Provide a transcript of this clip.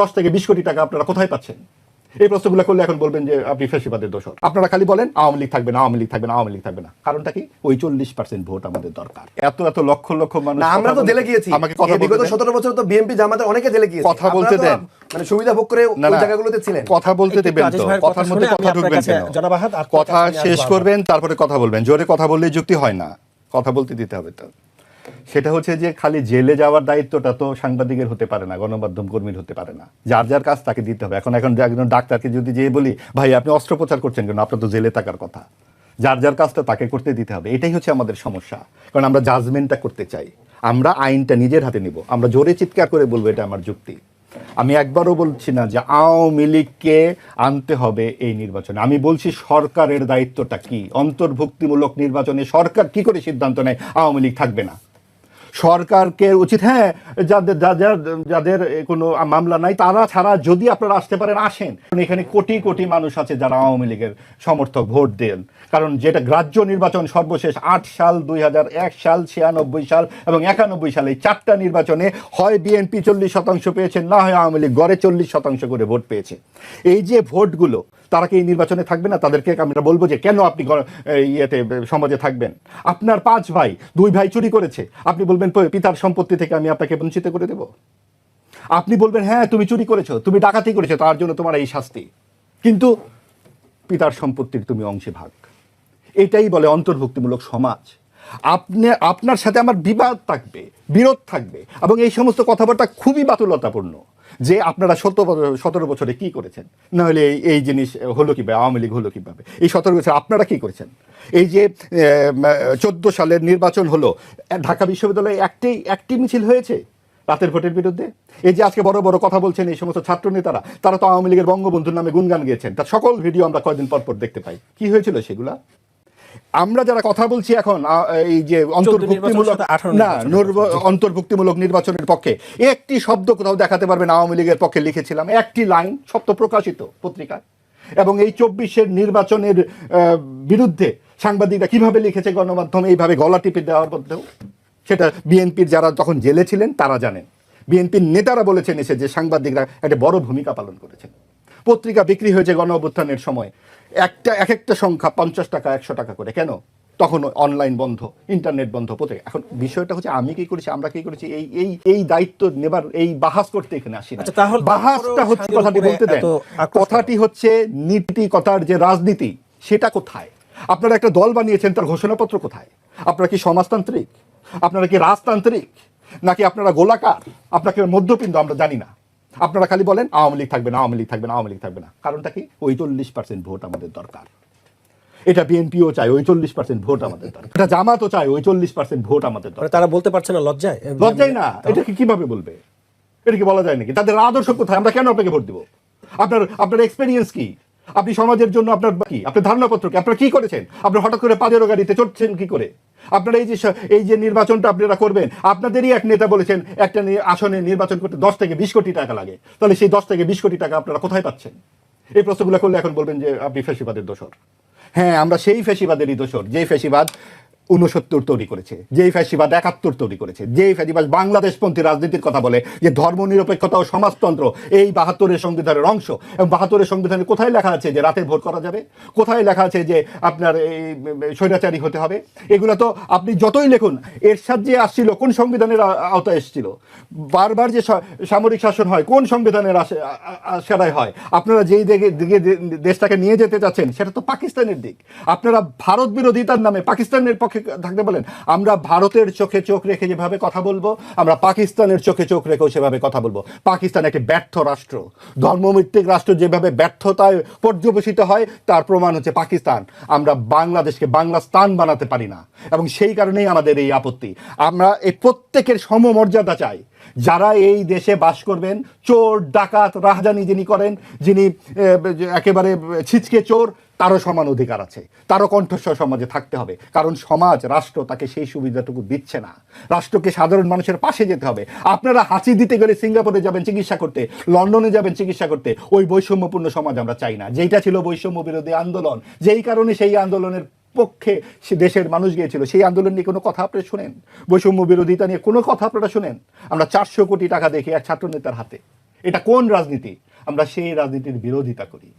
দশ থেকে বিশ কোটি টাকা আপনারা কোথায় পাচ্ছেন? এই প্রশ্নগুলো করলে এখন বলবেন যে আপনি ফেসিবাদের দোষর। আপনারা খালি বলেন আওয়ামী লীগ থাকবে না আওয়ামী লীগ থাকবে না আওয়ামী লীগ থাকবে না। কারণটা কি? ওই চল্লিশ পার্সেন্ট ভোট আমাদের দরকার। এত এত লক্ষ লক্ষ মানুষ আমরা তো জেলে গিয়েছি। আমাকে কথা বিগত সতেরো বছর তো বিএনপি জামাতের অনেকে জেলে গিয়েছে। কথা বলতে দেন। মানে সুবিধা ভোগ করে ওই জায়গাগুলোতে ছিলেন। কথা বলতে দেবেন তো। কথার কথা মধ্যে কথা ঢুকবেন কেন? জনাব কথা শেষ করবেন তারপরে কথা বলবেন। জোরে কথা বললে যুক্তি হয় না। কথা বলতে দিতে হবে তো। সেটা হচ্ছে যে খালি জেলে যাওয়ার দায়িত্বটা তো সাংবাদিকের হতে পারে না, গণমাধ্যম কর্মীর হতে পারে না। যার যার কাজ তাকে দিতে হবে। এখন এখন একজন ডাক্তারকে যদি যেয়ে বলি, ভাই, আপনি অস্ত্রোপচার করছেন কেন? আপনার তো জেলে থাকার কথা। যার যার কাজটা তাকে করতে দিতে হবে। এটাই হচ্ছে আমাদের সমস্যা। কারণ আমরা জাজমেন্টটা করতে চাই। আমরা আইনটা নিজের হাতে নিব। আমরা জোরে চিৎকার করে বলব, এটা আমার যুক্তি। আমি একবারও বলছি না যে আওয়ামী লীগকে আনতে হবে এই নির্বাচনে। আমি বলছি সরকারের দায়িত্বটা কি? অন্তর্ভুক্তিমূলক নির্বাচনে সরকার কি করে সিদ্ধান্ত নেয়? আওয়ামী লীগ থাকবে না। সরকারকে উচিত হ্যাঁ যাদের যাদের যাদের কোনো মামলা নাই, তারা ছাড়া যদি আপনারা আসতে পারেন, আসেন। এখানে কোটি কোটি মানুষ আছে যারা আওয়ামী লীগের সমর্থক ভোট দেন। কারণ যেটা গ্রাহ্য নির্বাচন সর্বশেষ আট সাল, দুই হাজার এক সাল, ছিয়ানব্বই সাল এবং একানব্বই সালে চারটা নির্বাচনে হয় বিএনপি চল্লিশ শতাংশ পেয়েছে, না হয় আওয়ামী লীগ গড়ে চল্লিশ শতাংশ করে ভোট পেয়েছে। এই যে ভোটগুলো তারা কি এই নির্বাচনে থাকবে না? তাদেরকে আমরা বলব যে, কেন আপনি ইয়েতে সমাজে থাকবেন? আপনার পাঁচ ভাই, দুই ভাই চুরি করেছে। আপনি বলবেন, "প- পিতার সম্পত্তি থেকে আমি আপনাকে বঞ্চিত করে দেব? আপনি বলবেন হ্যাঁ তুমি চুরি করেছ, তুমি ডাকাতি করেছ, তার জন্য তোমার এই শাস্তি। কিন্তু পিতার সম্পত্তির তুমি অংশে ভাগ। এটাই বলে অন্তর্ভুক্তিমূলক সমাজ। আপনি, আপনার সাথে আমার বিবাদ থাকবে, বিরোধ থাকবে, এবং এই সমস্ত কথাবার্তা খুবই বাতুলতাপূর্ণ। যে আপনারা সত সতেরো বছরে কি করেছেন? নাহলে এই এই জিনিস হলো কীভাবে, আওয়ামী লীগ হলো কীভাবে? এই সতেরো বছর আপনারা কি করেছেন? এই যে চোদ্দ সালের নির্বাচন হলো, ঢাকা বিশ্ববিদ্যালয়ে একটি একটি মিছিল হয়েছে রাতের ভোটের বিরুদ্ধে? এই যে আজকে বড় বড় কথা বলছেন এই সমস্ত ছাত্র নেতারা তারা তো আওয়ামী লীগের বঙ্গবন্ধুর নামে গুনগান গিয়েছেন। তার সকল ভিডিও আমরা কয়েকদিন পর পর দেখতে পাই। কি হয়েছিল সেগুলা? আমরা যারা কথা বলছি এখন এই যে অন্তর্ভুক্তিমূলক না অন্তর্ভুক্তিমূলক নির্বাচনের পক্ষে। একটি শব্দ কোথাও দেখাতে পারবেন আওয়ামী লীগের পক্ষে লিখেছিলাম। একটি লাইন সত্য প্রকাশিত পত্রিকায়। এবং এই চব্বিশের নির্বাচনের বিরুদ্ধে সাংবাদিকরা কীভাবে লিখেছে গণমাধ্যমে এইভাবে গলা টিপে দেওয়ার মধ্যেও সেটা বিএনপির যারা তখন জেলে ছিলেন তারা জানেন। বিএনপির নেতারা বলেছেন এসে যে সাংবাদিকরা একটা বড় ভূমিকা পালন করেছেন। পত্রিকা বিক্রি হয়েছে গণ অভ্যুত্থানের সময়। একটা এক একটা সংখ্যা পঞ্চাশ টাকা একশো টাকা করে কেন? তখন অনলাইন বন্ধ ইন্টারনেট বন্ধ পত্রিকা। এখন বিষয়টা হচ্ছে আমি কি করেছি আমরা কি করেছি এই এই এই দায়িত্ব নেবার এই বাহাস করতে এখানে আসি না। আচ্ছা, তাহলে বাহাসটা হচ্ছে কথাটি বলতে দেন। কথাটি হচ্ছে নীতিকতার যে রাজনীতি সেটা কোথায়? আপনারা একটা দল বানিয়েছেন তার ঘোষণাপত্র কোথায়? আপনারা কি সমাজতান্ত্রিক? আপনারা কি রাজতান্ত্রিক? নাকি আপনারা গোলাকার? আপনাকে মধ্যপিণ্ড আমরা জানি না। আপনারা খালি বলেন আওয়ামী লীগ থাকবে না আওয়ামী লীগ থাকবে না আওয়ামী লীগ থাকবে না। কারণটা কি? ওই চল্লিশ পার্সেন্ট ভোট আমাদের দরকার। এটা বিএনপিও চায় ওই চল্লিশ পার্সেন্ট ভোট আমাদের দরকার। এটা জামাতও চায় ওই চল্লিশ পার্সেন্ট ভোট আমাদের দরকার। মানে তারা বলতে পারছে না লজ্জায়? লজ্জাই না। এটা কি কীভাবে বলবে? এটা কি বলা যায় নাকি? তাদের আদর্শ কোথায়? আমরা কেন আপনাকে ভোট দিব? আপনার আপনার এক্সপিরিয়েন্স কি? আপনি সমাজের জন্য আপনার কি? আপনার ধারণাপত্র কি? আপনারা কি করেছেন? আপনি হঠাৎ করে পাজেরো গাড়িতে চড়ছেন কি করে? আপনারা এই যে এই যে নির্বাচনটা আপনারা করবেন, আপনাদেরই এক নেতা বলেছেন, একটা আসনে নির্বাচন করতে দশ থেকে বিশ কোটি টাকা লাগে। তাহলে সেই দশ থেকে বিশ কোটি টাকা আপনারা কোথায় পাচ্ছেন? এই প্রশ্নগুলো করলে এখন বলবেন যে আপনি ফেসিবাদের দোষর। হ্যাঁ আমরা সেই ফেসিবাদেরই দোষর। যেই ফেসিবাদ উনসত্তর তৈরি করেছে, যেই ফ্যাসিবাদ একাত্তর তৈরি করেছে, যেই ফ্যাসিবাদ বাংলাদেশপন্থী রাজনীতির কথা বলে যে ধর্মনিরপেক্ষতা ও সমাজতন্ত্র এই বাহাত্তরের সংবিধানের অংশ। এবং বাহাত্তরের সংবিধানে কোথায় লেখা আছে যে রাতে ভোট করা যাবে? কোথায় লেখা আছে যে আপনার এই স্বৈরাচারী হতে হবে? এগুলো তো আপনি যতই লিখুন, এরশাদ যে আসছিল, কোন সংবিধানের আওতায় এসেছিল? বারবার যে সামরিক শাসন হয়, কোন সংবিধানের আ- হয়? আপনারা যেই দিকে দিকে, দেশটাকে নিয়ে যেতে চাচ্ছেন, সেটা তো পাকিস্তানের দিক। আপনারা ভারত বিরোধিতার নামে পাকিস্তানের পক্ষে থাকতে বলেন? আমরা ভারতের চোখে চোখ রেখে যেভাবে কথা বলব, আমরা পাকিস্তানের চোখে চোখ রেখেও সেভাবে কথা বলব। পাকিস্তান একটি ব্যর্থ রাষ্ট্র। ধর্মভিত্তিক রাষ্ট্র যেভাবে ব্যর্থতায় পর্যবেসিত হয়, তার প্রমাণ হচ্ছে পাকিস্তান। আমরা বাংলাদেশকে বাংলা স্থান বানাতে পারি না। এবং সেই কারণেই আমাদের এই আপত্তি। আমরা এই প্রত্যেকের সমমর্যাদা চাই। যারা এই দেশে বাস করবেন, চোর, ডাকাত, রাহাজানি যিনি করেন, যিনি একেবারে ছিচকে চোর তারও সমান অধিকার আছে। তারও কণ্ঠস্বর সমাজে থাকতে হবে। কারণ সমাজ, রাষ্ট্র তাকে সেই সুবিধাটুকু দিচ্ছে না। রাষ্ট্রকে সাধারণ মানুষের পাশে যেতে হবে। আপনারা হাসি দিতে গেলে সিঙ্গাপুরে যাবেন চিকিৎসা করতে, লন্ডনে যাবেন চিকিৎসা করতে। ওই বৈষম্যপূর্ণ সমাজ আমরা চাই না। যেইটা ছিল বৈষম্য বিরোধী আন্দোলন, যেই কারণে সেই আন্দোলনের পক্ষে সে দেশের মানুষ গিয়েছিল, সেই আন্দোলন নিয়ে কোনো কথা আপনারা শোনেন? বৈষম্য বিরোধিতা নিয়ে কোনো কথা আপনারা শোনেন? আমরা চারশো কোটি টাকা দেখি এক ছাত্র নেতার হাতে। এটা কোন রাজনীতি? আমরা সেই রাজনীতির বিরোধিতা করি।